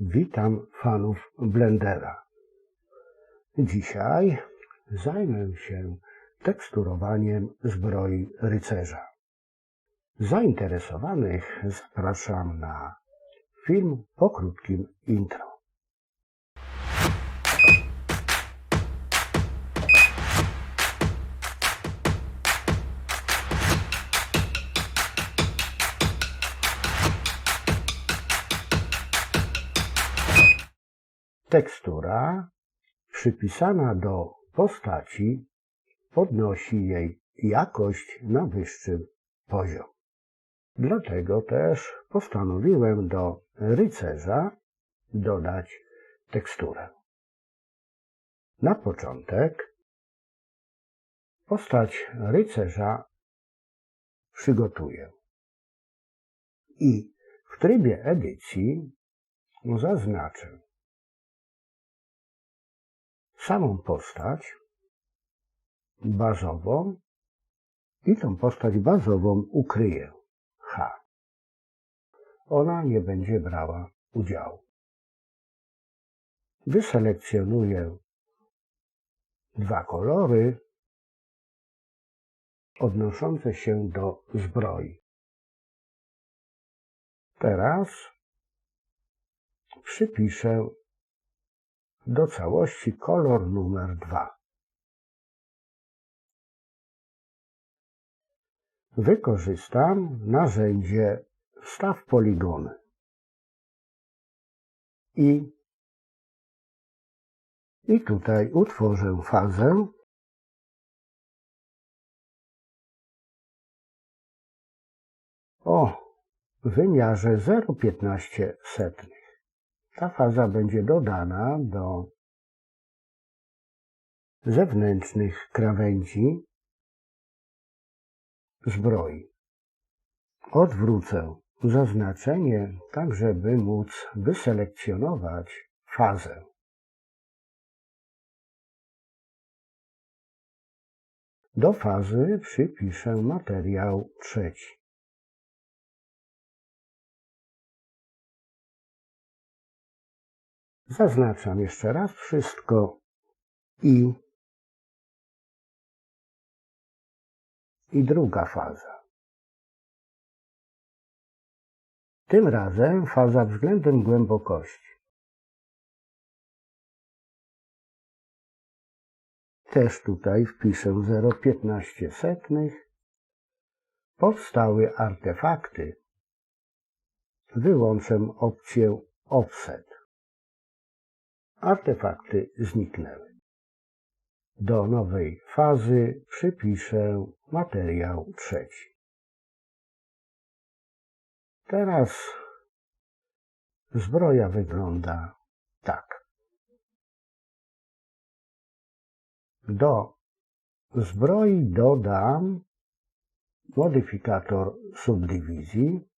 Witam fanów Blendera. Dzisiaj zajmę się teksturowaniem zbroi rycerza. Zainteresowanych zapraszam na film po krótkim intro. Tekstura przypisana do postaci podnosi jej jakość na wyższy poziom. Dlatego też postanowiłem do rycerza dodać teksturę. Na początek postać rycerza przygotuję. I w trybie edycji zaznaczę samą postać bazową i tą postać bazową ukryję. H. Ona nie będzie brała udziału. Wyselekcjonuję dwa kolory odnoszące się do zbroi. Teraz przypiszę do całości kolor numer 2. Wykorzystam narzędzie Wstaw poligony. I, I tutaj utworzę fazę. O wymiarze 0,15 setnych. Ta faza będzie dodana do zewnętrznych krawędzi zbroi. Odwrócę zaznaczenie, tak żeby móc wyselekcjonować fazę. Do fazy przypiszę materiał trzeci. Zaznaczam jeszcze raz wszystko i, i druga faza. Tym razem faza względem głębokości. Też tutaj wpiszę 0,15 setnych. Powstały artefakty. Wyłączę opcję Offset artefakty zniknęły. Do nowej fazy przypiszę materiał trzeci. Teraz zbroja wygląda tak. Do zbroi dodam modyfikator subdywizji,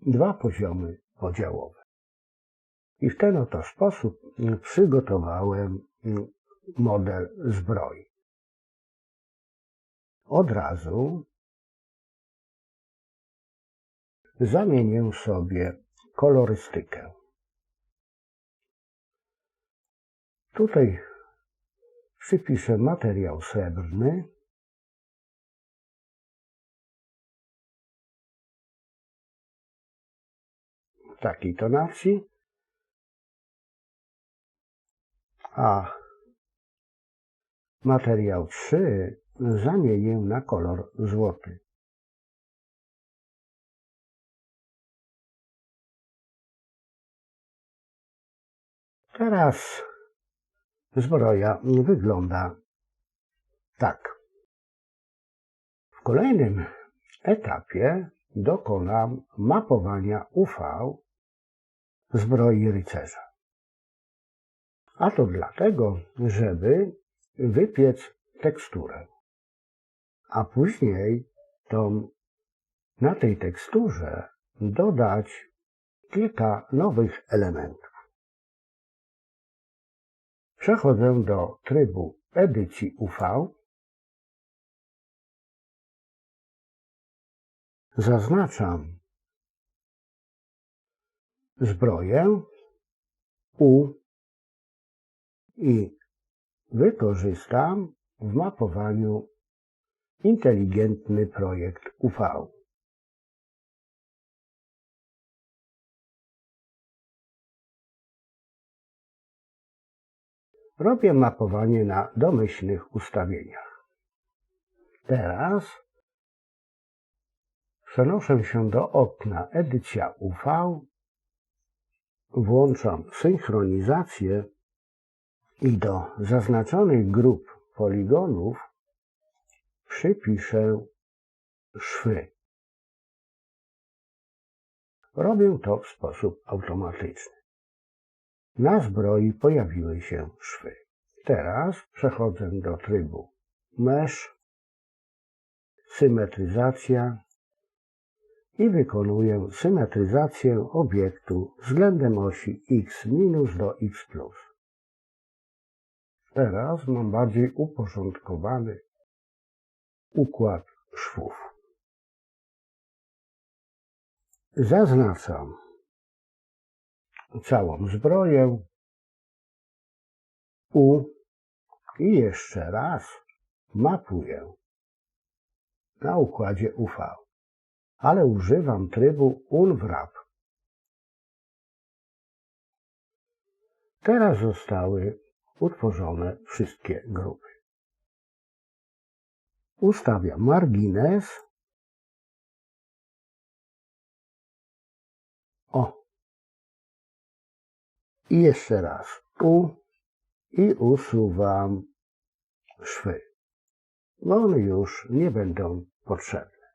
dwa poziomy podziałowe. I w ten oto sposób przygotowałem model zbroi. Od razu zamienię sobie kolorystykę. Tutaj przypiszę materiał srebrny. Takiej tonacji. A materiał 3 zamienię na kolor złoty. Teraz zbroja wygląda tak. W kolejnym etapie dokonam mapowania UV zbroi rycerza. A to dlatego, żeby wypiec teksturę. A później tą, na tej teksturze dodać kilka nowych elementów. Przechodzę do trybu edycji UV. Zaznaczam zbroję U i wykorzystam w mapowaniu inteligentny projekt UV. Robię mapowanie na domyślnych ustawieniach. Teraz przenoszę się do okna edycja UV, włączam synchronizację i do zaznaczonych grup poligonów przypiszę szwy. Robię to w sposób automatyczny. Na zbroi pojawiły się szwy. Teraz przechodzę do trybu Mesh, symetryzacja i wykonuję symetryzację obiektu względem osi x do x plus. Teraz mam bardziej uporządkowany układ szwów. Zaznaczam całą zbroję U i jeszcze raz mapuję na układzie UV, ale używam trybu Unwrap. Teraz zostały utworzone wszystkie grupy. Ustawiam margines. O. I jeszcze raz U i usuwam szwy. Bo one już nie będą potrzebne.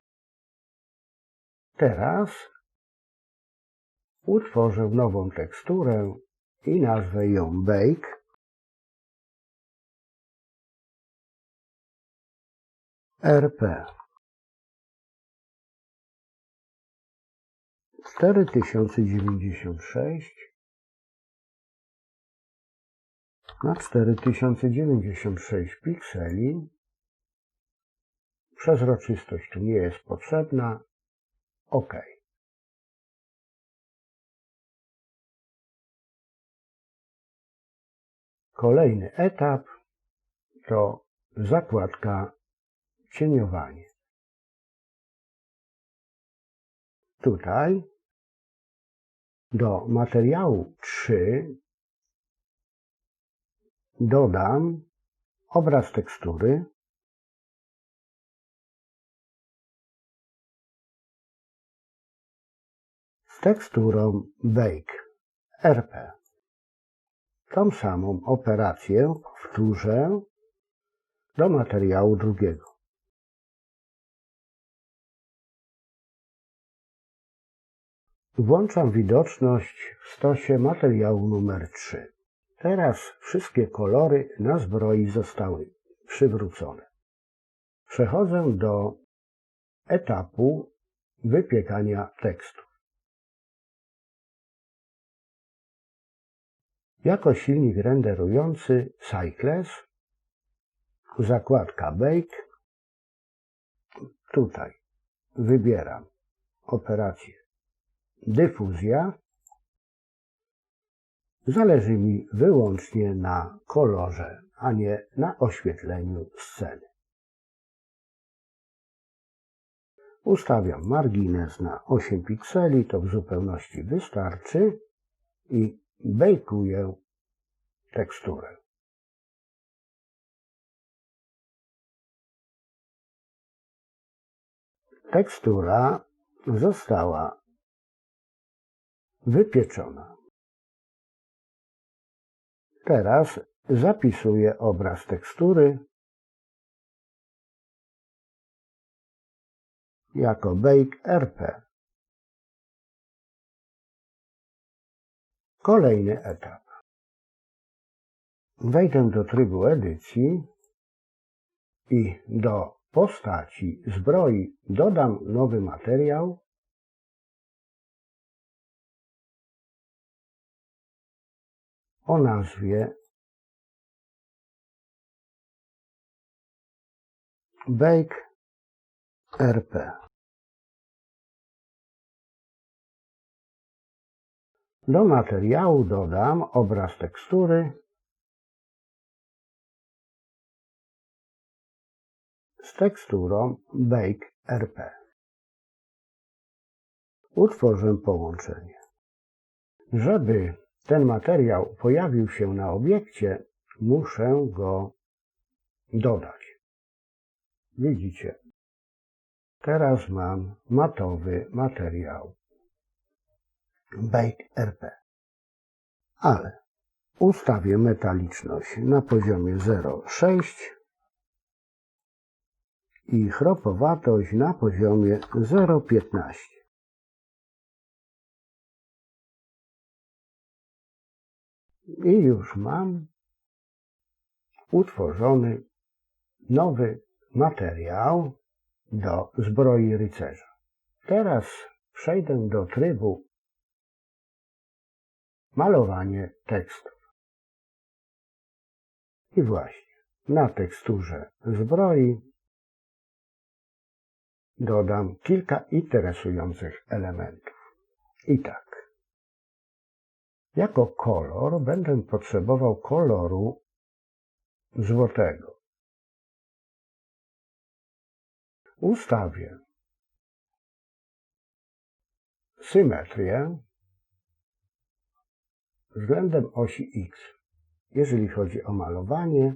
Teraz utworzę nową teksturę i nazwę ją Bake. RP 4096 na 4096 pikseli. Przezroczystość tu nie jest potrzebna. OK. Kolejny etap to zakładka cieniowanie. Tutaj do materiału 3 dodam obraz tekstury z teksturą Bake RP. Tą samą operację powtórzę do materiału drugiego. Włączam widoczność w stosie materiału numer 3. Teraz wszystkie kolory na zbroi zostały przywrócone. Przechodzę do etapu wypiekania tekstu. Jako silnik renderujący Cycles, zakładka Bake, tutaj wybieram operację dyfuzja. Zależy mi wyłącznie na kolorze, a nie na oświetleniu sceny. Ustawiam margines na 8 pikseli, to w zupełności wystarczy i bejkuję teksturę. Tekstura została wypieczona. Teraz zapisuję obraz tekstury jako Bake RP. Kolejny etap. Wejdę do trybu edycji i do postaci zbroi dodam nowy materiał o nazwie Bake RP. Do materiału dodam obraz tekstury z teksturą Bake RP. Utworzę połączenie. Żeby ten materiał pojawił się na obiekcie, muszę go dodać. Widzicie, teraz mam matowy materiał Bake RP. Ale ustawię metaliczność na poziomie 0,6 i chropowatość na poziomie 0,15. I już mam utworzony nowy materiał do zbroi rycerza. Teraz przejdę do trybu malowanie tekstów. I właśnie na teksturze zbroi dodam kilka interesujących elementów. I tak. Jako kolor będę potrzebował koloru złotego. Ustawię symetrię względem osi X. Jeżeli chodzi o malowanie,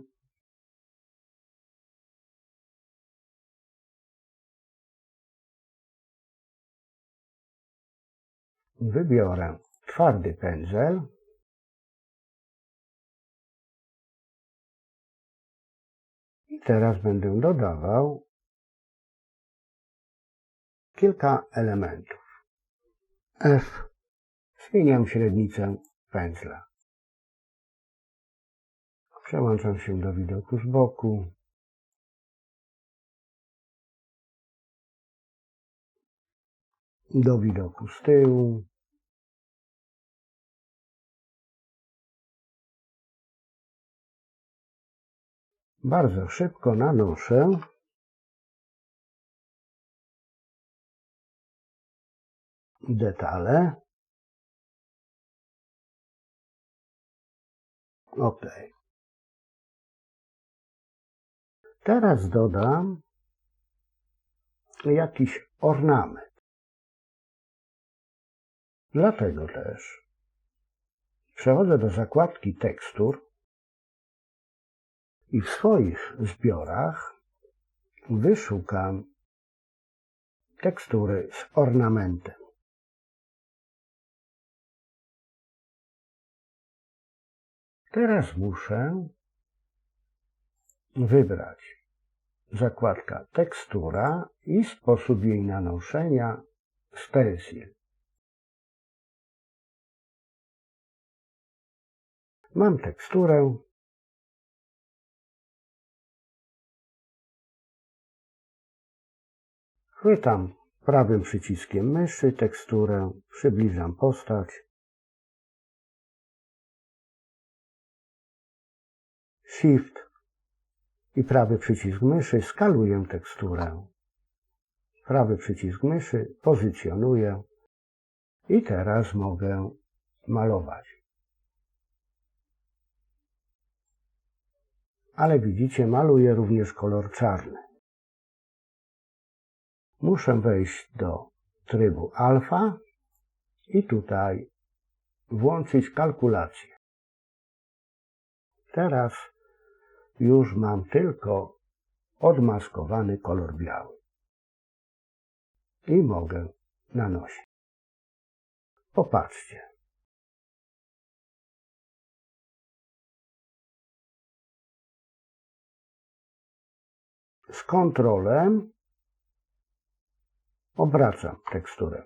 wybiorę twardy pędzel i teraz będę dodawał kilka elementów. F. Zmieniam średnicę pędzla. Przełączam się do widoku z boku. Do widoku z tyłu. Bardzo szybko nanoszę detale. OK. Teraz dodam jakiś ornament. Dlatego też przechodzę do zakładki tekstur i w swoich zbiorach wyszukam tekstury z ornamentem. Teraz muszę wybrać zakładka tekstura i sposób jej nanoszenia stencil. Mam teksturę. Chwytam prawym przyciskiem myszy teksturę, przybliżam postać. Shift i prawy przycisk myszy skaluję teksturę. Prawy przycisk myszy pozycjonuję i teraz mogę malować. Ale widzicie, maluję również kolor czarny. Muszę wejść do trybu alfa i tutaj włączyć kalkulację. Teraz już mam tylko odmaskowany kolor biały. I mogę nanosić. Popatrzcie. Z kontrolem obracam teksturę.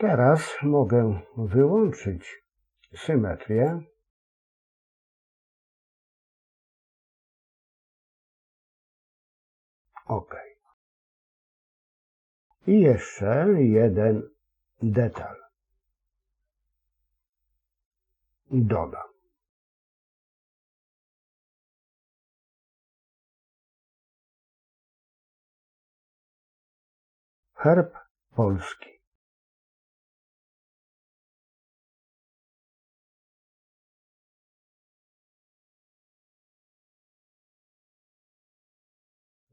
Teraz mogę wyłączyć symetrię. OK. I jeszcze jeden detal. Dodam. Herb polski.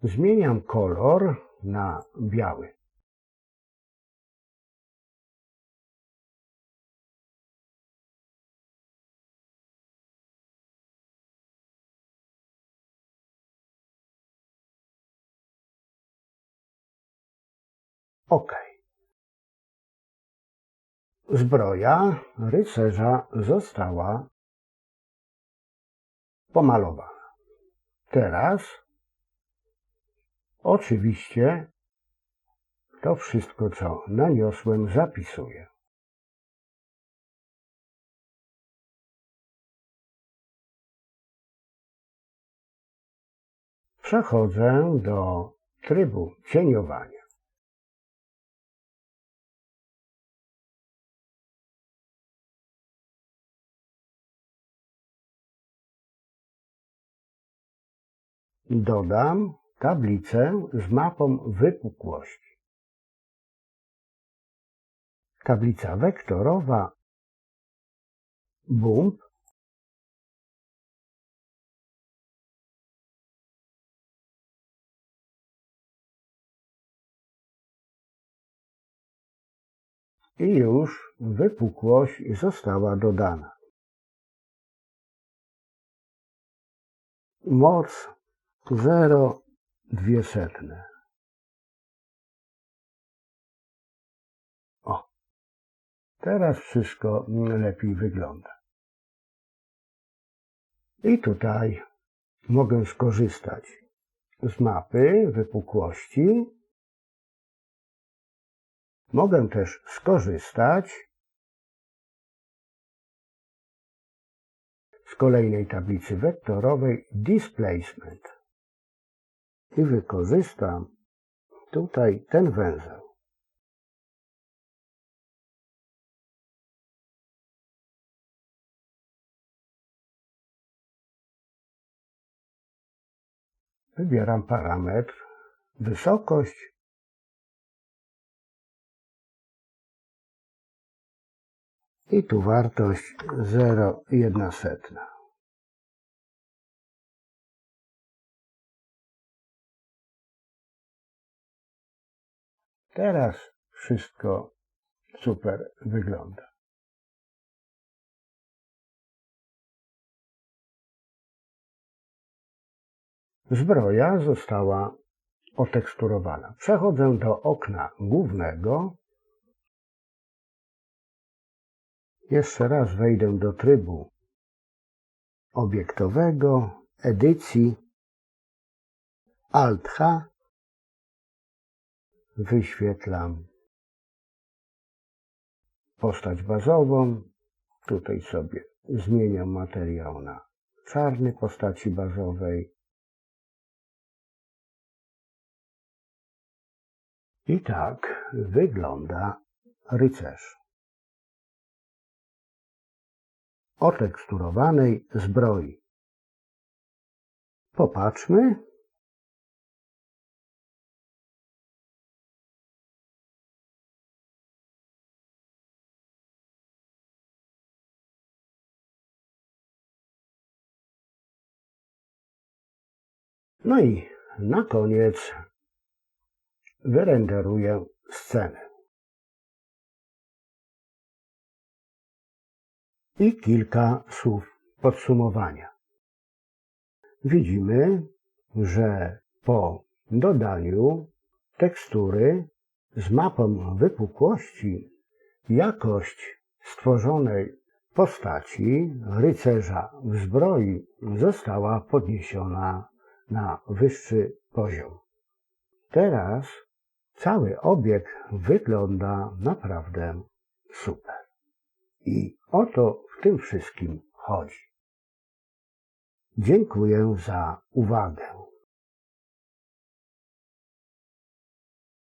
Zmieniam kolor na biały. OK. Zbroja rycerza została pomalowana. Teraz oczywiście to wszystko, co naniosłem, zapisuję. Przechodzę do trybu cieniowania. Dodam tablicę z mapą wypukłości. Tablica wektorowa bump i już wypukłość została dodana. Moc 0,2 setne. O, teraz wszystko lepiej wygląda. I tutaj mogę skorzystać z mapy wypukłości. Mogę też skorzystać z kolejnej tablicy wektorowej Displacement i wykorzystam tutaj ten węzeł. Wybieram parametr wysokość i tu wartość 0,1 setna. Teraz wszystko super wygląda. Zbroja została oteksturowana. Przechodzę do okna głównego. Jeszcze raz wejdę do trybu obiektowego, edycji, Alt H wyświetlam postać bazową. Tutaj sobie zmieniam materiał na czarny postaci bazowej. I tak wygląda rycerz. O teksturowanej zbroi. Popatrzmy, No i na koniec wyrenderuję scenę. I kilka słów podsumowania. Widzimy, że po dodaniu tekstury z mapą wypukłości jakość stworzonej postaci rycerza w zbroi została podniesiona na wyższy poziom. Teraz cały obiekt wygląda naprawdę super. I o to w tym wszystkim chodzi. Dziękuję za uwagę.